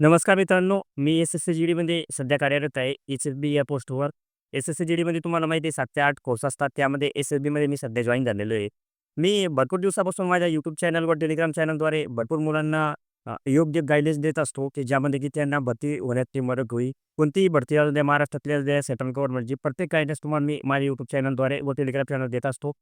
नमस्कार मित्रांनो, मी एस-एस-सी जी-डीमध्ये सध्या कार्यरत आहे. एच-एस-बी या पोस्टवर. एस-एस-सी जी-डीमध्ये तुम्हाला माहिती आहे सात ते आठ कोर्स असतात. त्यामध्ये एस-एस-बीमध्ये मी सध्या जॉईन झालेलो आहे. मी भरपूर दिवसापासून माझ्या यूट्यूब चॅनलवर, टेलिग्राम चॅनलद्वारे भरपूर मुलांना योग्य गाईडन्स देत असतो, की ज्यामध्ये की त्यांना भरती होण्यात ती मदत होईल. कोणतीही भरती असू द्या, महाराष्ट्रातली असू द्या, सेंट्रल गव्हर्नमेंटची प्रत्येक गायडन्स तुम्हाला मी माझ्या यूट्यूब चॅनलद्वारे व टेलिग्राम चॅनल देत असतो.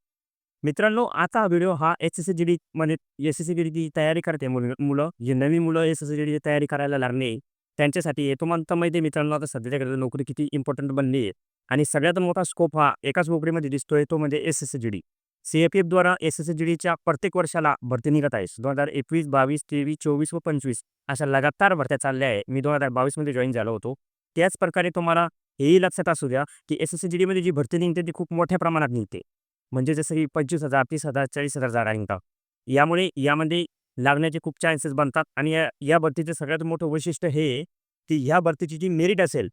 मित्रांनो, आता हा व्हिडिओ हा एस-एस-सी जी-डीमध्ये एस-एस-सी जी-डीची तयारी करते मुल मुलं, जे नवी मुलं एस-एस-सी जी-डीची तयारी करायला लागले, त्यांच्यासाठी आहे. तुम्हाला तर माहिती आहे मित्रांनो, आता सध्याच्या नोकरी किती इम्पॉर्टंट बनली आहे आणि सगळ्यात मोठा स्कोप हा एकाच नोकरीमध्ये दिसतोय, तो म्हणजे एस-एस-सी जी-डी. सी-ए-पी-एफद्वारा एस-एस-सी जी-डीच्या प्रत्येक वर्षाला भरती निघत आहे. 2021, 22, 23, 24 व 25 अशा लगातार भरत्या चालल्या आहे. मी दोन हजार बावीसमध्ये जॉईन झालो होतो. त्याच प्रकारे तुम्हाला हेही लक्षात असू द्या, की एस-एस-सी जी-डीमध्ये जी भरती निघते, ती खूप मोठ्या प्रमाणात निघते. म्हणजे जसं की पंचवीस हजार तीस हजार चाळीस हजार जागा निघतात. यामुळे यामध्ये लागण्याचे खूप चान्सेस बनतात आणि या या भरतीचं सगळ्यात मोठं वैशिष्ट्य हे की ह्या भरतीची जी मेरिट असेल,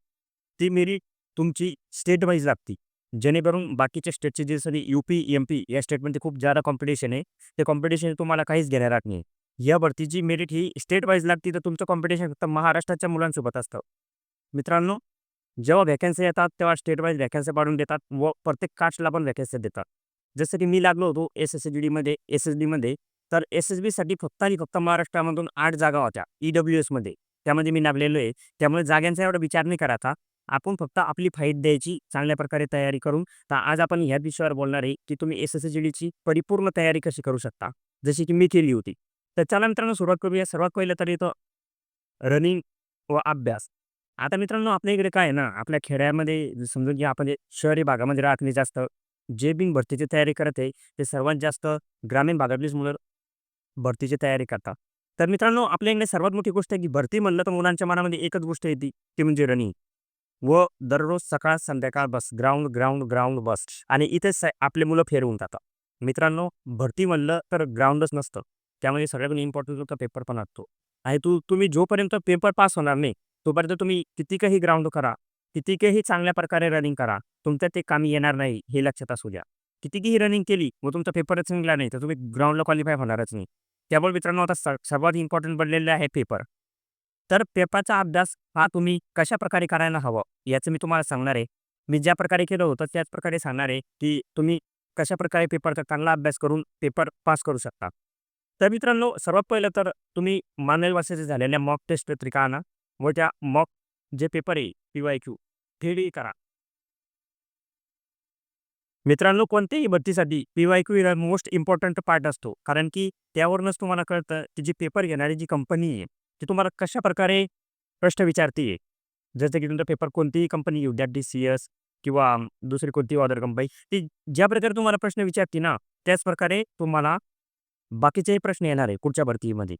ती मेरिट तुमची स्टेट वाईज लागते. जेणेकरून बाकीच्या स्टेटचे जे सगळी यू-पी, एम-पी या स्टेटमध्ये खूप जादा कॉम्पिटिशन आहे. ते कॉम्पिटिशन तुम्हाला काहीच घेण्या नाही. या भरतीची मेरिट ही स्टेट वाईज लागते, तर तुमचं कॉम्पिटिशन फक्त महाराष्ट्राच्या मुलांसोबत असतं. मित्रांनो, जेव्हा व्हॅकन्सी येतात, तेव्हा स्टेट वाईज व्हॅकन्सी पाडून देतात व प्रत्येक कास्टला पण व्हॅकन्सी देतात. जसं की मी लागलो होतो एस-एस-सी जी-डीमध्ये एस-एस-बीमध्ये, तर एस-एस-बीसाठी फक्त आणि फक्त महाराष्ट्रामधून आठ जागा होत्या ई-डब्ल्यू-एसमध्ये. त्यामध्ये मी लागलेलो आहे. त्यामुळे जागांचा एवढा विचार नाही करायचा. आपण फक्त आपली फाईट द्यायची, चांगल्या प्रकारे तयारी करून. तर आज आपण ह्या विषयावर बोलणार आहे, की तुम्ही एस एस डीची परिपूर्ण तयारी कशी करू शकता, जशी की मी केली होती. तर चला मित्रांनो, सुरुवात करूया. सर्वात पहिलं तर येतं रनिंग व अभ्यास. आता मित्रांनो, आपल्या इकडे काय ना, आपल्या खेड्यामध्ये समजून घ्या, आपण शहरी भागामध्ये राहत नाही जास्त. जे बिन भरतीची तयारी करत आहे, ते सर्वात जास्त ग्रामीण भागातलीच मुलं भरतीची तयारी करतात. तर मित्रांनो, आपल्या इकडे सर्वात मोठी गोष्ट आहे, की भरती म्हणलं तर मुलांच्या मनामध्ये एकच गोष्ट येते, ती म्हणजे रनिंग व दररोज सकाळ संध्याकाळ bus, ground, ground, ground, bus आणि इथेच आपले मुलं फेरवून जातात. मित्रांनो, भरती म्हणलं तर ग्राउंडच नसतं. त्यामध्ये सगळ्यात इम्पॉर्टंट होता पेपर पण असतो आणि तू तुम्ही जोपर्यंत पेपर पास होणार नाही, तोपर्यंत तुम्ही कितीकही ग्राउंड करा, कितीकही चांगल्या प्रकारे रनिंग करा, तुमच्या ते कामी येणार नाही, हे लक्षात असू द्या. कितीकीही रनिंग केली व तुमचा पेपरच निघाला नाही, तर तुम्ही ग्राउंडला क्वालिफाय होणारच नाही. त्यामुळे मित्रांनो, आता सर्वात इम्पॉर्टंट बनलेलं आहे पेपर. तर पेपरचा अभ्यास हा तुम्ही कशाप्रकारे करायला हवं, याचं मी तुम्हाला सांगणार आहे. मी ज्या प्रकारे केलं होतं, त्याच प्रकारे सांगणार आहे, की तुम्ही कशाप्रकारे पेपरचा चांगला अभ्यास करून पेपर पास करू शकता. तर मित्रांनो, सर्वात पहिलं तर तुम्ही मानवी भाषेचे झालेल्या मॉक टेस्ट पत्रिका आणा व त्या मॉक जे पेपर आहे पी-वाय-क्यू ते करा. मित्रांनो, कोणत्याही भरतीसाठी पी-वाय-क्यू हा मोस्ट इम्पॉर्टंट पार्ट असतो. कारण की त्यावरूनच तुम्हाला कळतं, की जी पेपर घेणारी जी कंपनी आहे, ती तुम्हाला कशाप्रकारे प्रश्न विचारते आहे. जसं की तुमचा पेपर कोणतीही कंपनी येऊ द्या, डी सी एस किंवा दुसरी कोणतीही अदर कंपनी, ती ज्या प्रकारे तुम्हाला प्रश्न विचारते ना, त्याच प्रकारे तुम्हाला बाकीचेही प्रश्न येणार आहे पुढच्या भरतीमध्ये.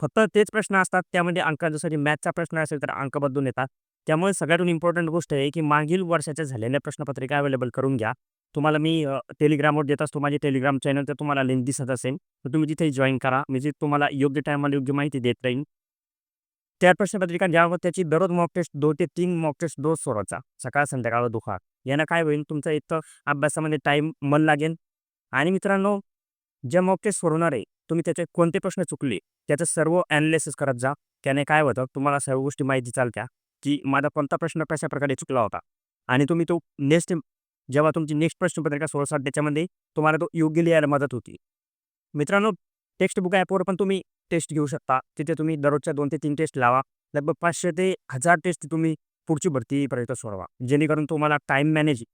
फक्त तेच प्रश्न असतात, त्यामध्ये अंक जसं की प्रश्न असेल, तर अंक बदलून येतात. त्यामुळे सगळ्यातून इम्पॉर्टंट गोष्ट आहे, की मागील वर्षाच्या झालेल्या प्रश्नपत्रिका अवेलेबल करून घ्या. तुम्हाला मी टेलिग्रामवर देत असतो. माझे टेलिग्राम चॅनल तर तुम्हाला लिंक दिसत असेल, तर तुम्ही तिथे जॉईन करा. म्हणजे तुम्हाला योग्य टायमाला योग्य माहिती देत राहीन. त्या प्रश्नपत्रिका ज्यावर त्याची दररोज मॉक टेस्ट दोन ते तीन मॉक टेस्ट दोन सोडवायचा. सकाळ, संध्याकाळ व यानं काय होईल, तुमचा एक तर अभ्यासामध्ये टाईम मन लागेल आणि मित्रांनो, ज्या मॉक टेस्ट सोडवणार आहे, तुम्ही त्याचे कोणते प्रश्न चुकले, त्याचं सर्व एनालिसिस करत जा. त्याने काय होतं, तुम्हाला सर्व गोष्टी माहिती चालत्या, की माझा कोणता प्रश्न कशा प्रकारे चुकला होता आणि तुम्ही तो नेक्स्ट जेव्हा तुमची नेक्स्ट प्रश्नपत्रिका सोडसाल त्याच्यामध्ये तुम्हाला तो योग्य लिहायला मदत होती. मित्रांनो, टेक्स्ट बुक ॲपवर पण तुम्ही टेस्ट घेऊ शकता. तिथे तुम्ही दररोजच्या दोन ते तीन टेस्ट लावा. लगभग पाचशे ते हजार टेस्ट तुम्ही पुढची भरतीपर्यंत सोडवा. जेणेकरून तुम्हाला टाईम मॅनेज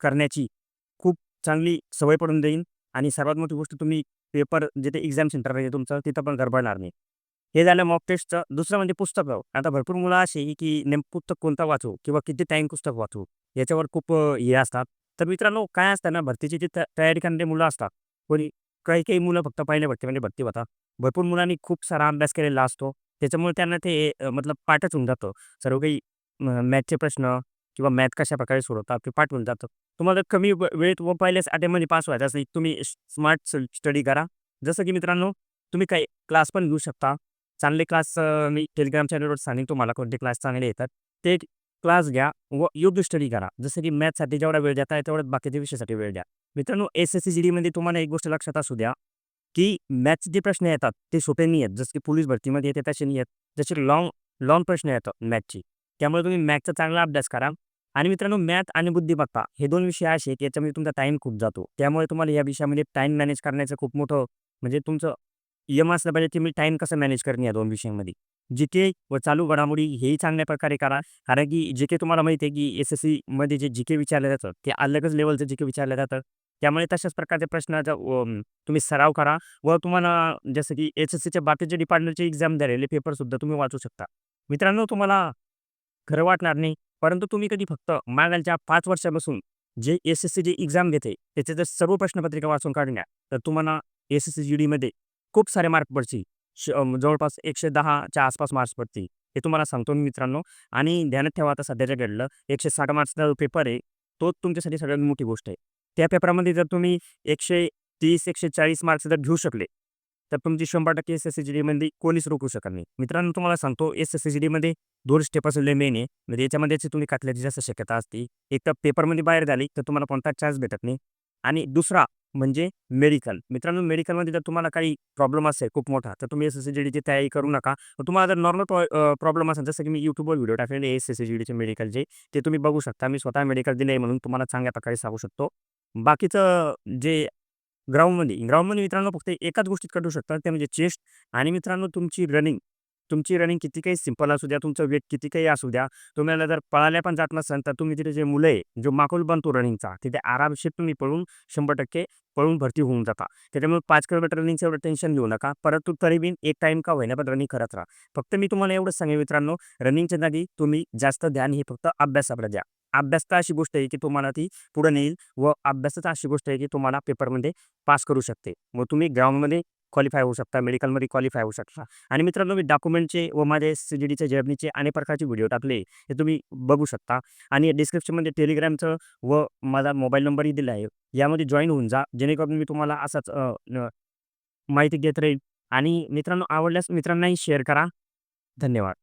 करण्याची खूप चांगली सवय पडून देईल आणि सर्वात मोठी गोष्ट तुम्ही पेपर जिथे एक्झाम सेंटर आहे तुमचं, तिथं पण गडबडणार नाही. हे झालं मॉक टेस्टचं. दुसरं म्हणजे पुस्तकं. आता भरपूर मुलं अशी की नेमकं पुस्तक कोणतं वाचू किंवा किती टाईम पुस्तक वाचू, याच्यावर खूप हे असतात. तर मित्रांनो, काय असतं ना, भरतीची जी त तयारी करणारी मुलं असतात, कोणी काही-काही मुलं फक्त पहिले पहिल्या म्हणजे भरती होतात. भरपूर मुलांनी खूप सारा अभ्यास केलेला असतो. त्याच्यामुळे त्यांना ते मतलब पाठच होऊन जातं. सर्व काही मॅथचे प्रश्न किंवा मॅथ कशाप्रकारे सोडवतात, ते पाठवून जातं. तुम्हाला कमी वेळेत व पहिल्याच अटेम्प्टमध्ये पास व्हायचं असेल, तुम्ही स्मार्ट स्टडी करा. जसं की मित्रांनो, तुम्ही काही क्लास पण घेऊ शकता. चांगले क्लास मी टेलिग्राम चॅनलवर सांगेन तुम्हाला कोणते क्लास चांगले येतात. ते क्लास घ्या व योग्य स्टडी करा. जसं की मॅथ्ससाठी जेवढा वेळ देता तेवढाच बाकीच्या विषयासाठी वेळ द्या. मित्रांनो, एस-एस-सी जी-डीमध्ये तुम्हाला एक गोष्ट लक्षात असू द्या, की मॅथ्स जे प्रश्न येतात, ते सोपे नाही आहेत. जसं की पोलीस भरतीमध्ये येते तसे नाही आहेत. जसे लॉंग लॉंग प्रश्न येतात मॅथची त्यामुळे तुम्ही मॅथचा चांगला अभ्यास करा. आणि मित्रांनो मॅथ आणि बुद्धिमत्ता हे दोन विषय असे आहेत की याच्यामध्ये तुमचा टाईम खूप जातो. त्यामुळे तुम्हाला या विषयामध्ये टाईम मॅनेज करण्याचं खूप मोठं म्हणजे तुमचं यम असलं पाहिजे की मी टाईम कसं मॅनेज करेन या दोन विषयांमध्ये. जी के व चालू घडामोडी हेही चांगल्या प्रकारे करा. कारण की जी के तुम्हाला माहिती आहे की एस एस सीमध्ये जे जी के विचारलं जातं ते अलगच लेवलचं जिके विचारलं जातं. त्यामुळे तशाच प्रकारच्या प्रश्नाचा तुम्ही सराव करा. व तुम्हाला जसं की एस एस सीच्या बाकीचे डिपार्टमेंटचे एक्झाम झालेले पेपरसुद्धा तुम्ही वाचू शकता. मित्रांनो तुम्हाला खरं वाटणार नाही. परंतु तुम्ही कधी फक्त मागालच्या पाच वर्षापासून जे S S C G exam घेते त्याचे जर सर्व प्रश्नपत्रिका वाचून काढल्या तर तुम्हाला एस एस सी जी डीमध्ये खूप सारे मार्क पडतील. जवळपास एकशे दहाच्या आसपास मार्क्स पडतील. हे तुम्हाला सांगतो मी मित्रांनो. आणि ध्यानात ठेवा आता सध्याच्या घडलं. एकशे साठ मार्क्सचा जो पेपर आहे तोच तुमच्यासाठी सगळ्यात मोठी गोष्ट आहे. त्या पेपरामध्ये जर तुम्ही एकशे तीस एकशे चाळीस मार्क्स जर घेऊ शकले तर तुमची शंभर टक्के एस एस सी जी डीमध्ये कोणीच रोखू शकत नाही. मित्रांनो तुम्हाला सांगतो एस एस सी जी डीमध्ये दोन स्टेप असलेले मेन आहे. म्हणजे याच्यामध्येच तुम्ही काटल्याची जास्त शक्यता असते एक तर पेपरमध्ये बाहेर झाली तर तुम्हाला कोणता चान्स भेटत नाही. आणि दुसरा म्हणजे मेडिकल मित्रांनो मेडिकलमध्ये जर तुम्हाला काही प्रॉब्लेम असेल खूप मोठा तर तुम्ही एस एस सी जी डीची तयारी करू नका. तुम्हाला जर नॉर्मल प्रॉब्लेम असेल जसं की मी यूट्यूबवर व्हिडिओ टाकलेले एस एस सी जी डीचे मेडिकलचे ते तुम्ही बघू शकता. मी स्वतः मेडिकल दिले म्हणून तुम्हाला चांगल्या प्रकारे सांगू शकतो. बाकीचं जे ग्राउंडमध्ये. ग्राउंडमध्ये मित्रांनो फक्त एकाच गोष्टीत काढू शकता. ते म्हणजे चेस्ट आणि मित्रांनो तुमची रनिंग. तुमची रनिंग किती काही सिंपल असू द्या तुमचं वेट किती काही असू द्या. तुम्हाला जर पळायला पण जात नसेल तर तुम्ही तिथे जे मुलं आहे जो माकूल बनतो रनिंगचा तिथे आरामशीर तुम्ही पळून शंभर टक्के पळून भरती होऊन जाता. त्याच्यामुळे पाच किलोमीटर रनिंगचं एवढं टेन्शन घेऊ नका. परंतु तरी बी एक टाईम का होईना पण रनिंग करत राहा. फक्त मी तुम्हाला एवढंच सांगेन मित्रांनो रनिंगच्या जागी तुम्ही जास्त ध्यान हे फक्त अभ्यासाकडे द्या. अभ्यास तर अशी गोष्ट आहे की तुम्हाला ती पुढे नेईल व अभ्यासाचा अशी गोष्ट आहे की तुम्हाला पेपरमध्ये पास करू शकते. व तुम्ही ग्राउंडमध्ये क्वालिफाय होऊ शकता मेडिकलमध्ये क्वालिफाय होऊ शकता. आणि मित्रांनो मी डॉक्युमेंटचे व माझे सी जी डीचे जर्नीचे अनेक प्रकारचे व्हिडिओ टाकले हे तुम्ही बघू शकता. आणि डिस्क्रिप्शनमध्ये टेलिग्रामचं व माझा मोबाईल नंबरही दिला आहे. यामध्ये जॉईन होऊन जा. जेणेकरून मी तुम्हाला असाच माहिती घेत राहील. आणि मित्रांनो आवडल्यास मित्रांनाही शेअर करा. धन्यवाद.